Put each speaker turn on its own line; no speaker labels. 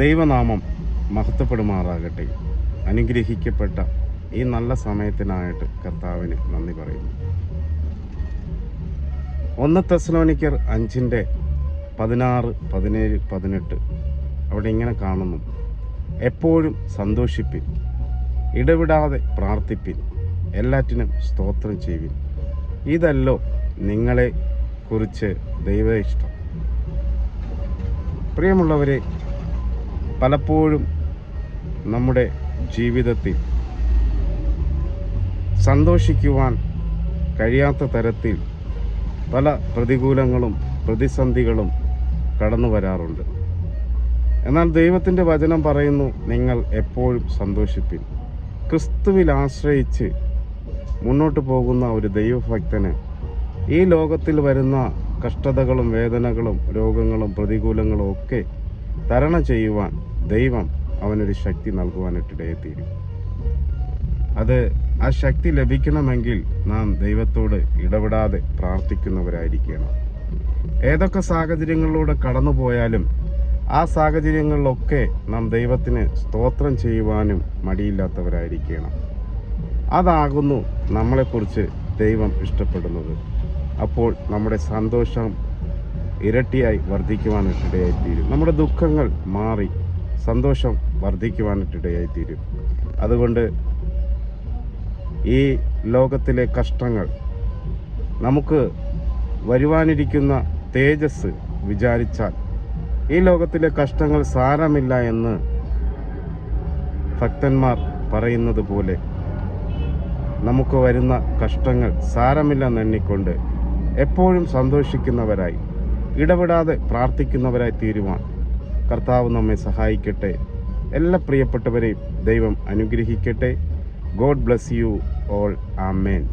ദൈവനാമം മഹത്വപ്പെടുമാറാകട്ടെ. അനുഗ്രഹിക്കപ്പെട്ട ഈ നല്ല സമയത്തിനായിട്ട് കർത്താവിന് നന്ദി പറയുന്നു. ഒന്ന് തെസ്ലോനിക്കർ അഞ്ചിന്റെ പതിനാറ് പതിനേഴ് പതിനെട്ട് അവിടെ ഇങ്ങനെ കാണുന്നു. എപ്പോഴും സന്തോഷിപ്പിൻ ഇടവിടാതെ പ്രാർത്ഥിപ്പിൻ എല്ലാറ്റിനും സ്തോത്രം ചെയ്യുവിൻ. ഇതല്ലോ നിങ്ങളെ കുറിച്ച് ദൈവ ഇഷ്ടം. പ്രിയമുള്ളവരെ പലപ്പോഴും നമ്മുടെ ജീവിതത്തിൽ സന്തോഷിക്കുവാൻ കഴിയാത്ത തരത്തിൽ പല പ്രതികൂലങ്ങളും പ്രതിസന്ധികളും കടന്നു വരാറുണ്ട്. എന്നാൽ ദൈവത്തിന്റെ വചനം പറയുന്നു നിങ്ങൾ എപ്പോഴും സന്തോഷിപ്പിൻ. ക്രിസ്തുവിൽ ആശ്രയിച്ച് മുന്നോട്ട് പോകുന്ന ഒരു ദൈവഭക്തന് ഈ ലോകത്തിൽ വരുന്ന കഷ്ടതകളും വേദനകളും രോഗങ്ങളും പ്രതികൂലങ്ങളും ഒക്കെ തരണം ചെയ്യുവാൻ ദൈവം അവനൊരു ശക്തി നൽകുവാനിട്ടിടയെത്തീരും അത് ആ ശക്തി ലഭിക്കണമെങ്കിൽ നാം ദൈവത്തോട് ഇടപെടാതെ പ്രാർത്ഥിക്കുന്നവരായിരിക്കണം. ഏതൊക്കെ സാഹചര്യങ്ങളിലൂടെ കടന്നു പോയാലും ആ സാഹചര്യങ്ങളിലൊക്കെ നാം ദൈവത്തിന് സ്തോത്രം ചെയ്യുവാനും മടിയില്ലാത്തവരായിരിക്കണം. അതാകുന്നു നമ്മളെക്കുറിച്ച് ദൈവം ഇഷ്ടപ്പെടുന്നത്. അപ്പോൾ നമ്മുടെ സന്തോഷം ഇരട്ടിയായി വർദ്ധിക്കുവാനിട്ടിടയായിത്തീരും നമ്മുടെ ദുഃഖങ്ങൾ മാറി സന്തോഷം വർദ്ധിക്കുവാനിട്ടിടയായിത്തീരും അതുകൊണ്ട് ഈ ലോകത്തിലെ കഷ്ടങ്ങൾ നമുക്ക് വരുവാനിരിക്കുന്ന തേജസ് വിചാരിച്ചാൽ ഈ ലോകത്തിലെ കഷ്ടങ്ങൾ സാരമില്ല എന്ന് ഭക്തന്മാർ പറയുന്നത് പോലെ നമുക്ക് വരുന്ന കഷ്ടങ്ങൾ സാരമില്ലെന്ന് എപ്പോഴും സന്തോഷിക്കുന്നവരായി ഇടപെടാതെ പ്രാർത്ഥിക്കുന്നവരായി തീരുവാൻ കർത്താവ് നമ്മെ സഹായിക്കട്ടെ. എല്ലാ പ്രിയപ്പെട്ടവരെയും ദൈവം അനുഗ്രഹിക്കട്ടെ. God bless you all. Amen.